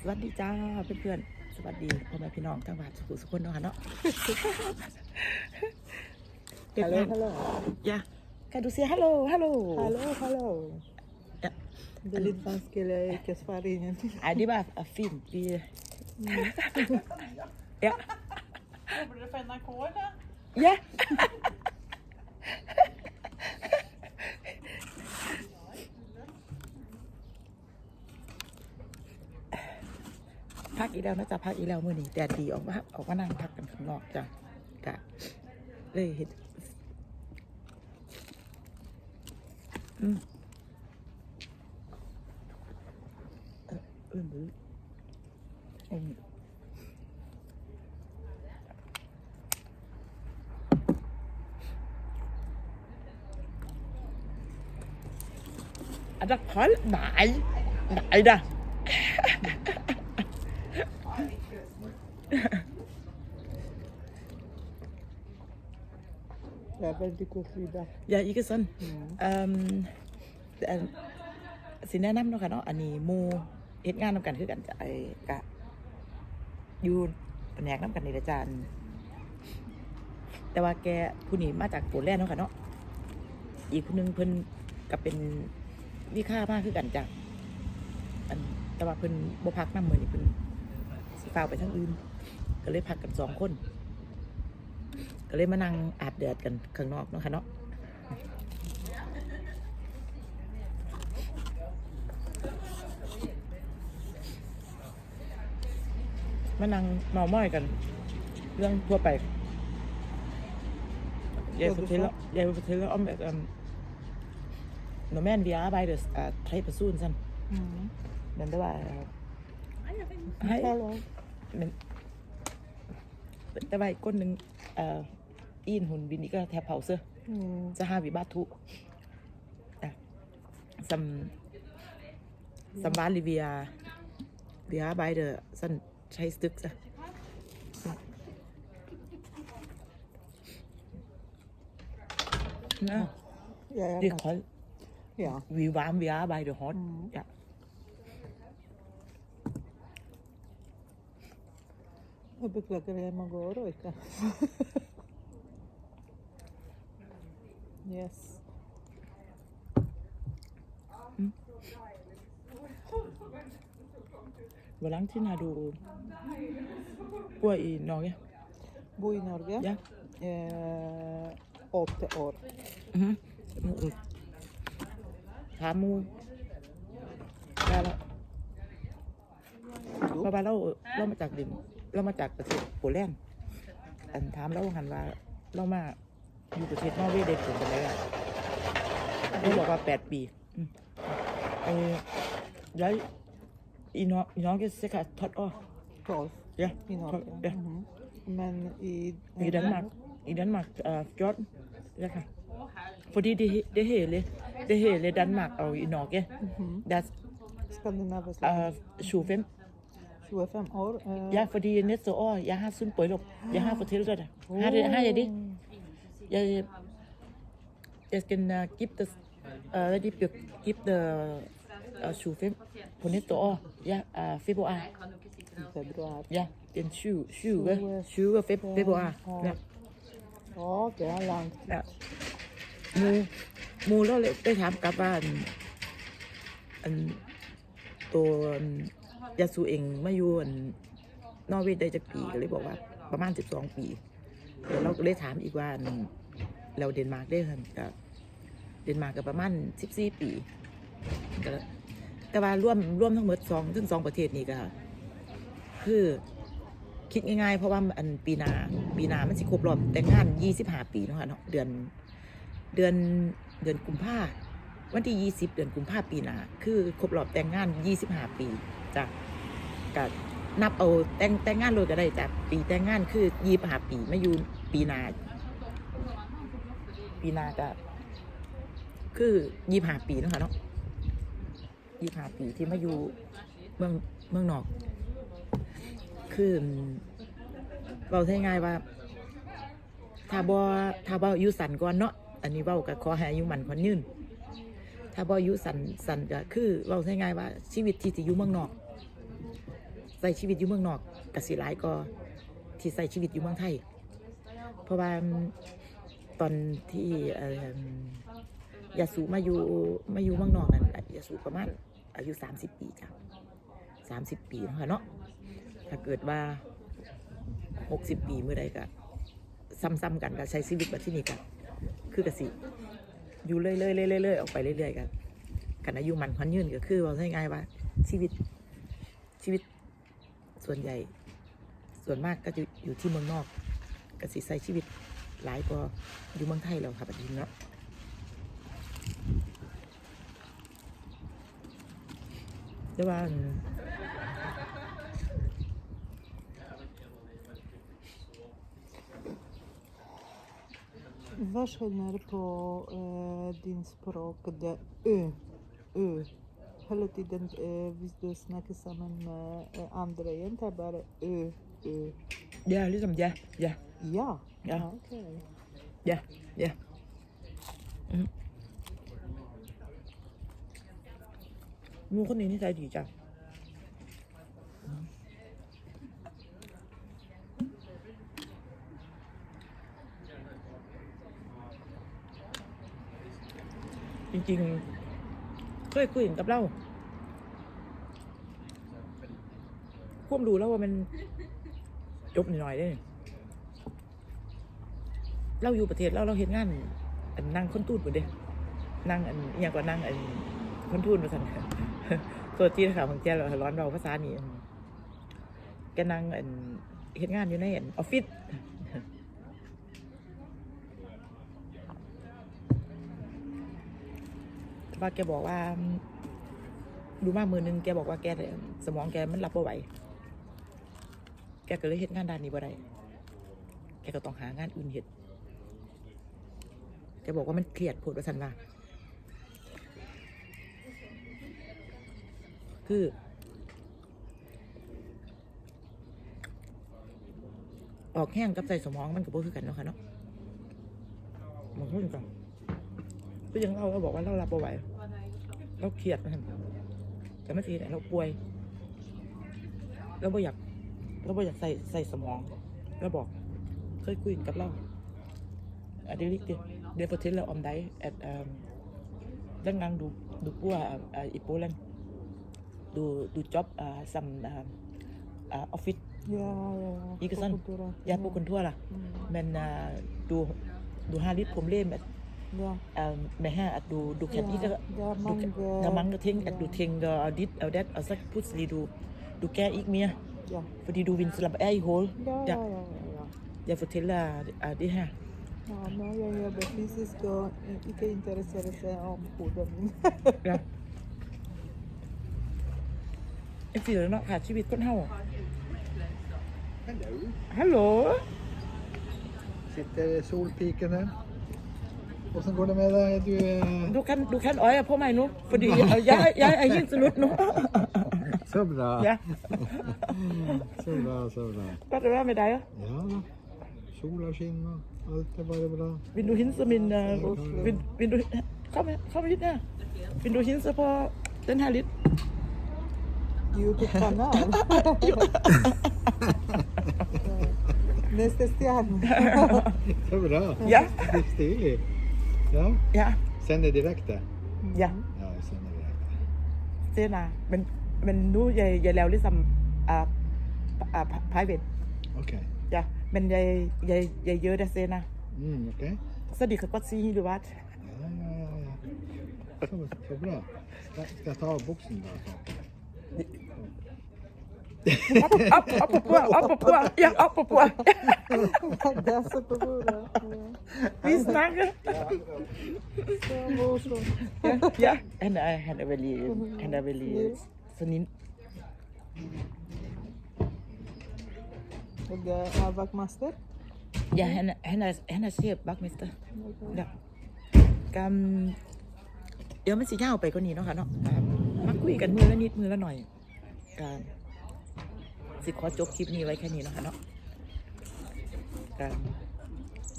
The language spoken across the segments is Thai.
สวัสดีจ้าเพื่อนๆสวัสดีพ่อแม่พี่น้องทั้งบ้านสุขุสุขคนเนาะเนาะ Hello, hello. ยาใครดูเสียฮัลโหลฮัลโหล Hello, hello. Ja. De litt vanskelig ikke svare inn. อันนี้แบบฟินปี ja Jobber dere for NRK, eller? ja พั อีแล้วนะจ๊ะพักอีแล้วมื่อนี้แดดดีออกมาออกมานั่งพักกันข้างนอกจ้ะกะเลยเห็นอืมเออเออหรือออันนั้นขอไหนไหนด่ะ Ja, ikke sant? อืมเอิ่มอันสิแนะนำเนาะค่ะเนาะอันนี้หมู่เฮ็ดงานนำกันคือกันจะไอ้กะอยู่แผนกนำกันนี่ละจานแต่ว่าแกผู้นี้มาจากโปแลนด์เนาะค่ะเนาะอีกผู้หนึงเพิ่นก็เป็นวิค่ามากคือกันจ้ะอันแต่ว่าเพิ่นบ่พักนำมื้อนี้เพิ่นสิฟ้าวไปทางอื่น ก็เลยพักกันสองคน ก็เลยมานั่งอาบแดดกันข้างนอกเนาะค่ะเนาะมานั่งเมาม้อยกัน เรื่องทั่วไปยายประเทศแล้วยายประเทศ แล้วอ้อมแบบอืม Normalt vi arbejder uh, tre personer sådan, Mm. men det var... Hej. Hello. Men der var kun en, uh, en hun vi ikke tage pause. Mm. Så har vi bare to. Ja. Som, som vanligt vi er, vi arbejder sådan tre stykker. Så. Ja, Ja, ja. det er koldt. ja. Vi er varme, vi arbejder hårdt. Mm. Ja. Jeg beklager, jeg må gå og røyke. yes. Hvor lang tid har du boet i Norge? Bo i Norge. Ja. Eh, åtte år. Mhm. Mm. ถามมูว่าเราเพราะว่าเราเรามาจากดิน เรามาจากประเทศโปแลนด์อันถามเราหันว่าเรามาอยู่ประเทศนอร์เวย์ได้ถึงกันเลยอะเขาบอกว่าแปดปีอืมเออแล้วอีน้องอีน้องก็เสียขาดทอดอ้อ Tolv ja i Norge. ja Mhm. Men i, i Danmark i Danmark uh, 14 ja ค่ะ fordi det he- det hele det hele Danmark og i Norge Mhm. der Skandinavisk. er 25 25 år. Eh, Ja, fordi næste år, jeg har sådan bryllup. Jeg har fortalt dig det. Har, det, har jeg det? Jeg, jeg skal uh, giftes, uh, hvad de bliver giftet uh, 25 på næste år. Ja, uh, februar. I februar. Ja, den 7, 7, 7 feb- februar. Ja. Ja, det er langt. ja. มูมูแล้วเลยได้ถามกลับว่าอันอันตัวอัน ยาสูเองมาอยู่อันนอร์เวย์ได้จะปีก็เลยบอกว่าประมาณสิบสองปีเดี๋ยวเราก็เลยถามอีกว่าเราเดนมาร์กได้ทันกับเดนมาร์กกับประมาณสิบสี่ปีก็แต่ว่าร่วมร่วมทั้งหมดสองทั้งสองประเทศนี้ก็คือคิดง่ายๆ เพราะว่าอันปีนาปีนามันสิครบรอบแต่งงานยี่สิบห้าปีเนาะคะเนาะเดือนเดือนเดือนกุมภาวันที่ยี่สิบเดือนกุมภาปีนาคือครบรอบแต่งงานยี่สิบห้าปีจ้ะ ก็นับเอาแต่งแต่งงานเลยก็ได้จ้ะปีแต่งงานคือยี่สิบหาปีมาอยู่ปีนาปีนาก็คือยี่สิบหาปีนะคะเนาะยี่สิบหาปีที่มาอยู่เมืองเมืองนอก คือเราใช้ง่ายว่าถ้าบ่ถ้าบ่อายุสันก่อนเนาะอันนี้เว้าก็ขอให้อายุมันคนยืนถ้าบ่อายุสันสันก็คือเว้ง่ายว่าชีวิตที่สิอยู่เมืองนอก ใส่ชีวิตอยู่เมืองนอกกสิหลายก็ที่ใส่ชีวิตอยู่เมืองไทย เพราะว่าตอนที่ยาสูมาอยู่มาอยู่เมืองนอกนั้นยาสูประมาณอายุ 30 ปีจ้ะ30 ปีนะค่ะเนาะถ้าเกิดว่า 60 ปีเมื่อใดก็ซ้ำๆกันก็ใช้ชีวิตแบบที่นี่กันคือกสิอยู่เรื่อยๆเรื่อยๆเรื่อยๆออกไปเรื่อยๆกันกันอายุมันพันยืนก็คือว่าง่ายๆว่าชีวิตชีวิต ส่วนใหญ่ ส่วนมากก็จะอยู่ที่เมืองนอกกสิใส่ชีวิตหลายกว่าอยู่เมืองไทยเราค่ะปัจจุบันเนาะแต่ว่าวัชนอร์โดินสปรกเดอเออ ø. ยา liksom ยายา Ja. Ja. ok. ยายาอืมมูคนนี้นิสัยดีจังอืมจริงๆเค ยคุยกับเราควบรู้แล้วว่ามันจบหน่อยๆได้เราอยู่ประเทศเราเราเห็นงานอันนั่งคนตูดหมดเด้นั่งอันอย่างกว่านั่งอันคนทูนมาสั่นตัวจีนค่ะของแกเราร้อนเราภาษานี่อันแกนั่งอันเห็นงานอยู่ในอันออฟฟิศ แต่ ว่าแกบอกว่าดูมากมือนึงแกบอกว่าแกสมองแกมันรับบ่ไหวแกก็เลยเห็นงานด้านนี้บ่ได้แกก็ต้องหางานอื่นเห็ดแกบอกว่ามันเครียดโผดว่าสันว่าคือ ออกแห้งกับใส่สมองมันก็บ่คือกันเนาะค่ะเนาะมันพูดกัน ก็ยังเราเราบอกว่าเรารับบ่ไหวเราเครียดนะครับแต่ไม่ทีไหนเราป่วยเราบ่อยากเราบ่อยากใส่ใส่สมองเราบอกเคยคุยกับเรา Uh, det er riktig. Det forteller om deg at um, den gang du, du bor uh, uh, i Polen, du, du jobb uh, som uh, uh, office, Ja, ja, ja. Ikke På sant? kontoret. ja, på kontor da. Mm. Men uh, du, du har litt problem med, Ja. uh, med her at du, du kan Ja, ikke det er du, mange, kan- der er mange ting, at du ja. tænker dit og dat, og så pludselig du, du kan ikke mere, Ja. fordi du vil slappe af i hovedet. Ja, Ja. ja, ja, ja, ja. Jeg fortæller uh, det her. Ja, når jeg jobber fysisk og eh, ikke interesserer seg om hodet mitt. Ja. ไอ้สิแล้วเนาะค่ะชีวิตคนเฮา Hello. ฮัลโหล Sitter solpiken her. Åssen går det med deg? Du er ดู kan du kan øje på mig nu fordi øh, jeg jeg er helt slut nu Så bra. ja Så bra, så bra. hvad det være med dig Ja da. Sola skinner, alt er bare bra. vil du hilse min øh, vil, vil du kom her kom hit her vil du hilse på den her lidt YouTube-kanal. Neste stjerne. Så bra. ja Det er stilig. Ja. ja Sender direkte? ja Ja, jeg sender direkte. senere men men nu jeg jeg laver ligesom uh, uh, private OK. ja men jeg jeg jeg gør det senere Mm, OK. så de kan godt se helt hvad Ja, ja, ja. ja. Så, så bra. Skal, skal jeg ta av buksen, da? op op på bord op på bord ja op på bord Det er så på bordet. Ja. vi snakker Så morsomt. ja, ja. Han er, han er veldig, han er veldig sådan en, Og det er vaktmester. ja, han, er- han er, han er chef vagtmester. Ja. กเดี๋ยวมันสิยาวไปกว่านี้เนาะค่ะเนาะอ่ามาคุยกันมือละนิดมือละหน่อยกสิขอจบคลิปนี้ไว้แค่นี้เนาะค่ะเนาะก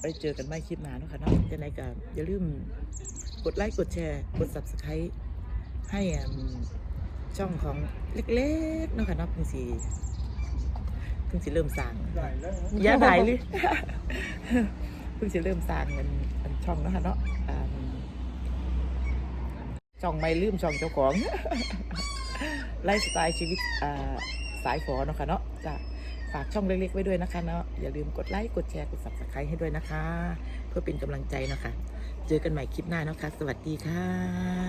ไปเจอกันไม่คลิปหน้าเนาะค่ะเนาะยังไงก็อย่าลืมกดไลค์กดแชร์ กด subscribe ให้ช่องของเล็กๆเนาะค่ะเนาะเพิ่งสิเพิ่งสิเริ่มสร้างย่าได้เลยเพิ่งสิเริ่มสร้างเงินอันช่องเนาะค่ะเนาะอ่าช่องไม่ลืมช่องเจ้าของไลฟ์สไตล์ชีวิตสายฝอเนาะค่ะเนาะจ้ะ ฝากช่องเล็กๆไว้ด้วยนะคะเนาะอย่าลืมกดไลค์กดแชร์กด subscribe ให้ด้วยนะคะ เพื่อเป็นกำลังใจเนาะคะ เจอกันใหม่คลิปหน้านะคะ สวัสดีค่ะ